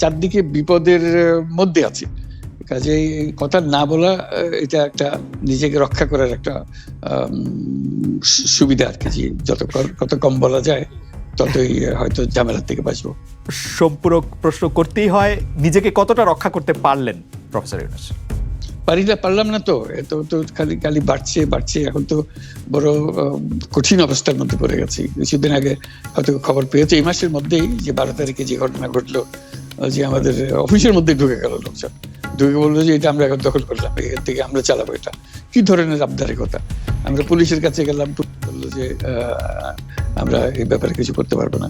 চারদিকে বিপদের মধ্যে আছে। কাজে কথা না বলা এটা একটা নিজেকে রক্ষা করার একটা সুবিধা আর কি যত কত কম বলা যায় ততই হয়তো ঝামেলার থেকে বাঁচবো। সম্পূরক প্রশ্ন করতেই হয় নিজেকে কতটা রক্ষা করতে পারলেন প্রফেসর ইউনুস? পারি না পারলাম না তো। এত তো খালি খালি বাড়ছে বাড়ছে। এখন তো বড় কঠিন অবস্থার মধ্যে পড়ে গেছি। কিছুদিন আগে হয়তো খবর পেয়েছে এই মাসের মধ্যেই যে বারো তারিখে যে ঘটনা ঘটলো যে আমাদের অফিসের মধ্যে ঢুকে গেল লোকজন ঢুকে বলল যে এটা আমরা এখন দখল করলাম, এখান থেকে আমরা চালাবো এটা। কি ধরনের আবদারের কথা? আমরা পুলিশের কাছে গেলাম বলল যে আমরা এই ব্যাপারে কিছু করতে পারব না।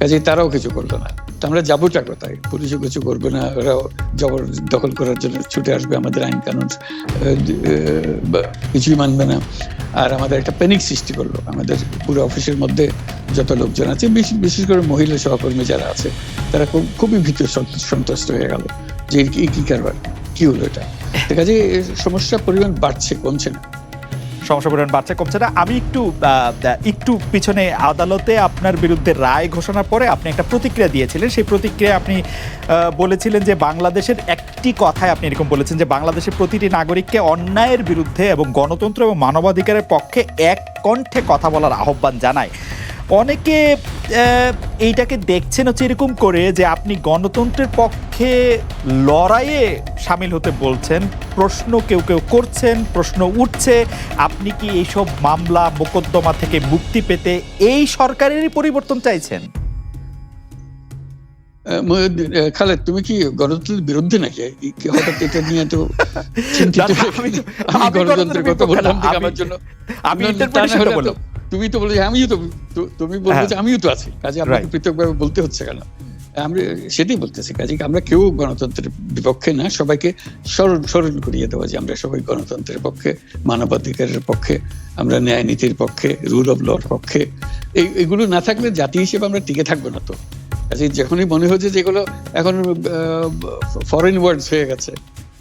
কাজে তারাও কিছু করল না। তো আমরা যাবোটা কোথায়? পুলিশও কিছু করবে না, ওরাও জবর দখল করার জন্য ছুটে আসবে আমাদের আইন কানুন কিছুই মানবে না। আর আমাদের একটা প্যানিক সৃষ্টি করল, আমাদের পুরো অফিসের মধ্যে যত লোকজন আছে বিশেষ- করে মহিলা সহকর্মী যারা আছে, তারা খুব, খুবই ভীত সন্ত- সন্ত্রস্ত হয়ে গেল যে কি- কারবার, কি হলো এটা? যায় সমস্যার পরিমাণ বাড়ছে, কমছে না। সমস্যা পরিমাণ বাড়ছে, কমছে না। আমি একটু একটু পিছনে আদালতে আপনার বিরুদ্ধে রায় ঘোষণার পরে আপনি একটা প্রতিক্রিয়া দিয়েছিলেন। সেই প্রতিক্রিয়া আপনি বলেছিলেন যে বাংলাদেশের একটি কথায় আপনি এরকম বলেছেন যে বাংলাদেশের প্রতিটি নাগরিককে অন্যায়ের বিরুদ্ধে এবং গণতন্ত্র এবং মানবাধিকারের পক্ষে এক কণ্ঠে কথা বলার আহ্বান জানায়। অনেকে এইটাকে দেখছেন হচ্ছে এরকম করে যে আপনি গণতন্ত্রের পক্ষে লড়াইয়ে সামিল হতে বলছেন প্রশ্ন কেউ কেউ করছেন প্রশ্ন উঠছে আপনি কি এইসব মামলা মোকদ্দমা থেকে মুক্তি পেতে এই সরকারেরই পরিবর্তন চাইছেন? খালেদ তুমি কি গণতন্ত্রের বিরুদ্ধে নাকি? হঠাৎ এটা নিয়ে তো চিন্তিত? আমি- গণতন্ত্রের কথা বললাম আমার আমি- জন্য আমি তুমি তো বলে আমিও তো তুমি বলবে হ্যাঁ। যে আমিও তো আছি। কাজে আমাকে পৃথকভাবে বলতে হচ্ছে কেন? আমরা সেটাই বলতেছি। কাজে আমরা কেউ গণতন্ত্রের বিপক্ষে না সবাইকে স্মরণ স্মরণ করিয়ে দেওয়া যে আমরা সবাই গণতন্ত্রের পক্ষে মানবাধিকারের পক্ষে আমরা ন্যায় নীতির পক্ষে রুল অফ লর পক্ষে। এই এগুলো না থাকলে জাতি হিসেবে আমরা টিকে থাকব না তো। কাজে যখনই মনে হচ্ছে যে এগুলো এখন ফরেন ওয়ার্ডস হয়ে গেছে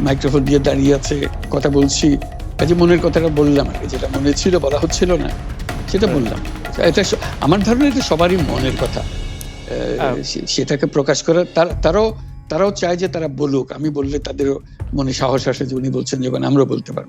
মাইক্রোফোন দিয়ে দাঁড়িয়ে আছে কথা বলছি। কাজে মনের কথাটা বললাম আর যেটা মনে ছিল বলা হচ্ছিল না সেটা বললাম। এটা আমার ধারণা এটা সবারই মনের কথা। হ্যাঁ। সেটাকে প্রকাশ করা তার- তারাও তারাও চায় যে তারা বলুক। আমি বললে তাদেরও মনে সাহস আসে যে উনি বলছেন যখন আমরাও বলতে পারব।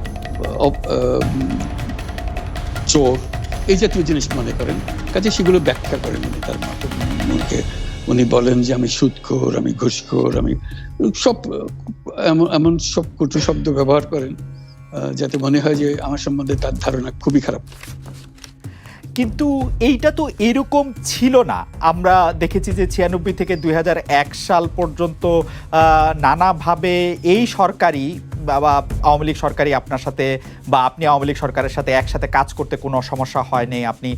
চোর, এই জাতীয় জিনিস মনে করেন। কাজে সেগুলো ব্যাখ্যা করেন উনি তার মুখে উনি বলেন যে, আমি সুদখোর আমি ঘুষখোর, আমি সব, এমন এমন সব কটু শব্দ ব্যবহার করেন যাতে মনে হয় যে আমার সম্বন্ধে তার ধারণা খুবই খারাপ। কিন্তু এইটা তো এরকম ছিল না। আমরা দেখেছি যে ছিয়ানব্বই থেকে দুই হাজার এক সাল পর্যন্ত নানাভাবে এই সরকারি বা আওয়ামী লীগ সরকারি আপনার সাথে বা আপনি আওয়ামী লীগ সরকারের সাথে একসাথে কাজ করতে কোনো সমস্যা হয়নি আপনি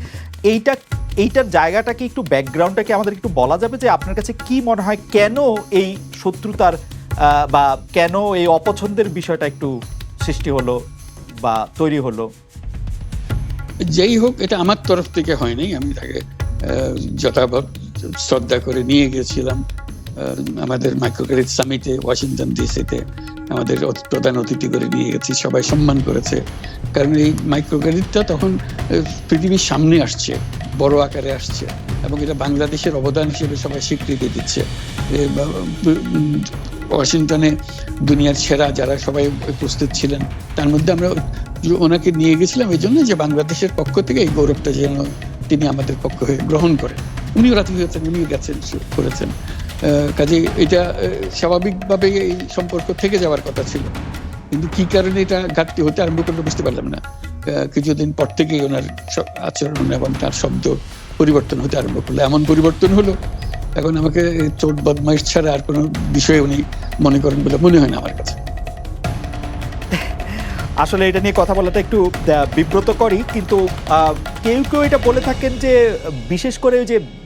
এইটা, এইটার জায়গাটাকে একটু ব্যাকগ্রাউন্ডটাকে আমাদের একটু বলা যাবে যে আপনার কাছে কি মনে হয় কেন এই শত্রুতার বা কেন এই অপছন্দের বিষয়টা একটু সৃষ্টি হলো বা তৈরি হলো? যেই হোক, এটা আমার তরফ থেকে হয়নি। আমি তাকে যথাবৎ শ্রদ্ধা করে নিয়ে গেছিলাম আমাদের মাইক্রোক্রেডিট সামিটে ওয়াশিংটন ডিসিতে আমাদের প্রধান অতিথি করে নিয়ে গেছি, সবাই সম্মান করেছে। কারণ এই মাইক্রোক্রেডিটটা তখন পৃথিবীর সামনে আসছে, বড় আকারে আসছে এবং এটা বাংলাদেশের অবদান হিসেবে সবাই স্বীকৃতি দিচ্ছে। ওয়াশিংটনে দুনিয়ার সেরা যারা সবাই উপস্থিত ছিলেন, তার মধ্যে আমরা ওনাকে নিয়ে গেছিলাম এই জন্য যে বাংলাদেশের পক্ষ থেকে এই গৌরবটা যেন তিনি আমাদের পক্ষ হয়ে গ্রহণ করেন। উনিও হয়েছেন, উনিও গেছেন করেছেন। কাজে এটা স্বাভাবিকভাবে এই সম্পর্ক থেকে যাওয়ার কথা ছিল। কিন্তু কি কারণে এটা ঘাটতি হতে আরম্ভ করল বুঝতে পারলাম না। কিছুদিন পর থেকেই ওনার আচরণ এবং তার শব্দ পরিবর্তন হতে আরম্ভ করল। এমন পরিবর্তন হলো এখন আমাকে চোট বদমাইশ ছাড়া আর কোনো বিষয়ে উনি মনে করেন বলে মনে হয় না আমার কাছে। আসলে এটা নিয়ে কথা বলাটা একটু আহ, বিব্রতকরই। কিন্তু কেউ কেউ এটা বলে থাকেন যে বিশেষ করে যে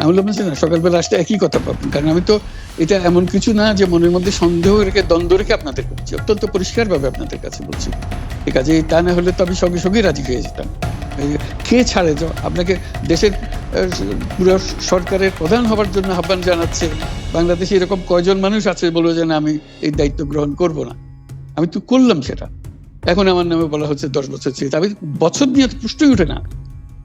আমি বললাম যে না, সকালবেলা আসলে একই কথা পাবেন কারণ আমি তো এটা এমন কিছু না যে মনের মধ্যে সন্দেহ রেখে, দ্বন্দ্ব রেখে আপনাদের বলছি। অত্যন্ত পরিষ্কারভাবে আপনাদের কাছে বলছি। ঠিক আছে তা না হলে তো আমি সঙ্গে সঙ্গে রাজি হয়ে যেতাম। কে ছাড়ে তো আপনাকে দেশের পুরো সরকারের প্রধান হবার জন্য আহ্বান জানাচ্ছে। বাংলাদেশে এরকম কয়জন মানুষ আছে বলব যে, না, আমি এই দায়িত্ব গ্রহণ করব না। আমি তো করলাম সেটা। এখন আমার নামে বলা হচ্ছে দশ বছর চেয়ে আমি বছর নিয়ে প্রশ্নই উঠে না।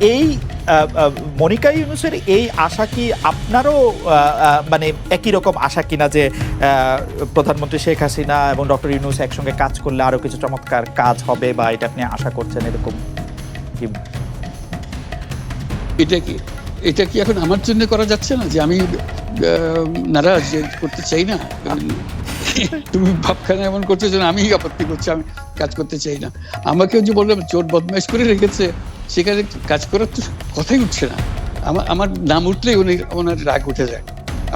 এই মনিকা ইউনুসের এই আশা কি আপনারও মানে একই রকম আশা কিনা যে প্রধানমন্ত্রী শেখ হাসিনা এবং ডক্টর ইউনুস একসঙ্গে কাজ করলে আরও কিছু চমৎকার কাজ হবে বা এটা আপনি আশা করছেন এরকম কি? এটা কি এটা কি এখন আমার জন্য করা যাচ্ছে না যে আমি নারাজ করতে চাই না? তুমি ভাবখানা এমন করছ যে আমি আপত্তি করছি, আমি কাজ করতে চাই না। আমাকেও যে বললাম, চোর বদমাইশ করে রেখেছে, সেখানে কাজ করার তো কথাই উঠছে না। আমার আমার নাম উঠলেই উনি, ওনার রাগ উঠে যায়।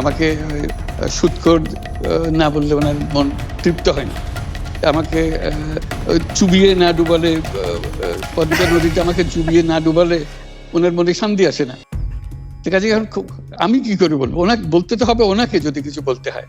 আমাকে সুৎখোর না বললে ওনার মন তৃপ্ত হয় না। আমাকে চুবিয়ে না ডুবালে পদ্মা নদীতে আমাকে চুবিয়ে না ডুবালে ওনার মনে শান্তি আসে না। ঠিক আছে আমি কি করে বলব? ওনাকে, বলতে তো হবে ওনাকে যদি কিছু বলতে হয়।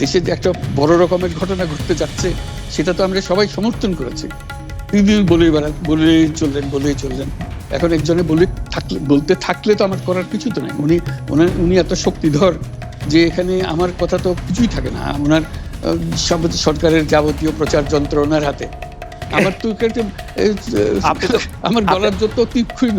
দেশে যে একটা বড় রকমের ঘটনা ঘটতে যাচ্ছে সেটা তো আমরা সবাই সমর্থন করেছি। তিনি বলে বেড়া বলে চললেন বলেই চললেন। এখন একজনে বলে থাকলে বলতে থাকলে তো আমার করার কিছু তো নাই। উনি ওনার উনি এত শক্তিধর যে এখানে আমার কথা তো কিছুই থাকে না। ওনার সব সরকারের যাবতীয় প্রচার যন্ত্র ওনার হাতে। আমার তো আমার গলার যত তীক্ষ্ণ।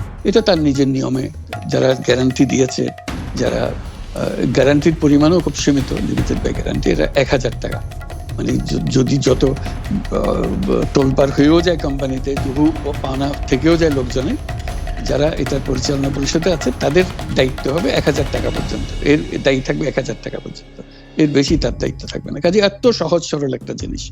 এটা তার নিজের নিয়মে যারা গ্যারান্টি দিয়েছে যারা গ্যারান্টির পরিমাণও খুব সীমিত লিমিটেড বাই গ্যারান্টি এটা এক হাজার টাকা। মানে যদি যত আহ, তোলপার হয়েও যায় কোম্পানিতে বহু পাওনা থেকেও যায় লোকজনে যারা এটার পরিচালনা পরিষদে আছে তাদের দায়িত্ব হবে এক হাজার টাকা পর্যন্ত। এর দায়ী থাকবে এক হাজার টাকা পর্যন্ত। এর বেশি তার দায়িত্ব থাকবে না। কাজে এত সহজ সরল একটা জিনিস।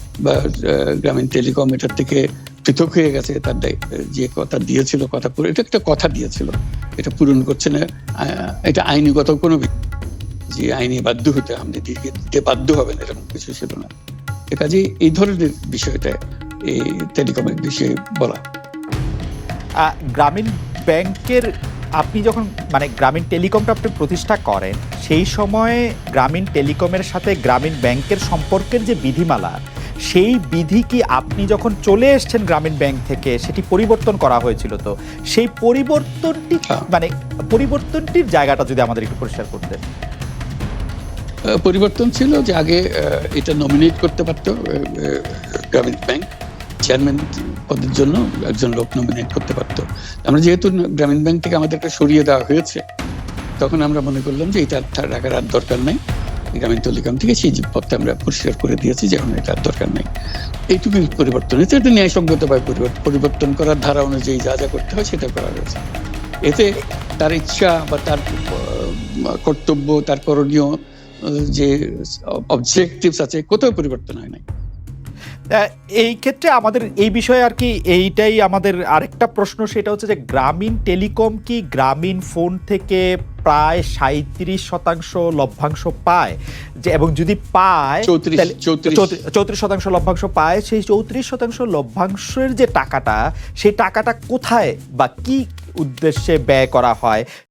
বা গ্রামীণ টেলিকম এটার থেকে পৃথক হয়ে গেছে, তার যে কথা দিয়েছিল, কথা পুরো, এটা একটা কথা দিয়েছিল, এটা পূরণ করছে না এটা আইনগত কোনো যে আইনে বাধ্য হতে আপনি দিতে বাধ্য হবেন এরকম কিছু ছিল না। এ কাজে এই ধরনের বিষয়টা এই টেলিকমের বিষয়ে বলা। গ্রামীণ ব্যাংকের আপনি যখন মানে গ্রামীণ টেলিকমটা আপনি প্রতিষ্ঠা করেন, সেই সময়ে গ্রামীণ টেলিকমের সাথে গ্রামীণ ব্যাংকের সম্পর্কের যে বিধিমালা সেই বিধি কি আপনি যখন চলে এসেছেন গ্রামীণ ব্যাংক থেকে সেটি পরিবর্তন করা হয়েছিল তো? সেই পরিবর্তনটি হ্যাঁ। মানে পরিবর্তনটির জায়গাটা যদি আমাদের একটু পরিষ্কার করতেন আহ, পরিবর্তন ছিল যে আগে এটা নমিনেট করতে পারতো গ্রামীণ ব্যাংক। চেয়ারম্যান পদের জন্য একজন লোক নমিনেট করতে পারতো। আমরা যেহেতু গ্রামীণ ব্যাংক থেকে আমাদেরকে সরিয়ে দেওয়া হয়েছে তখন আমরা মনে করলাম যে এটা আর রাখার আর দরকার নাই। গ্রামীণ টেলিকম থেকে সেই পদটা আমরা পরিষ্কার করে দিয়েছি যে এখন এটা দরকার নেই। এইটুকু পরিবর্তন এতে এটা ন্যায়সঙ্গতভাবে পরিবর্তন করার ধারা অনুযায়ী যা যা করতে হয় সেটা করা হয়েছে। এতে তার ইচ্ছা বা তার কর্তব্য, তার করণীয় যে অবজেক্টিভস আছে কোথাও পরিবর্তন হয় নাই। এই ক্ষেত্রে আমাদের এই বিষয়ে আর কি এইটাই আমাদের আরেকটা প্রশ্ন সেটা হচ্ছে যে গ্রামীণ টেলিকম কি গ্রামীণ ফোন থেকে প্রায় সাঁত্রিশ শতাংশ লভ্যাংশ পায়? যে এবং যদি পায় চৌত্রিশ শতাংশ লভ্যাংশ পায় সেই চৌত্রিশ শতাংশ লভ্যাংশের যে টাকাটা সেই টাকাটা কোথায় বা কি উদ্দেশ্যে ব্যয় করা হয়?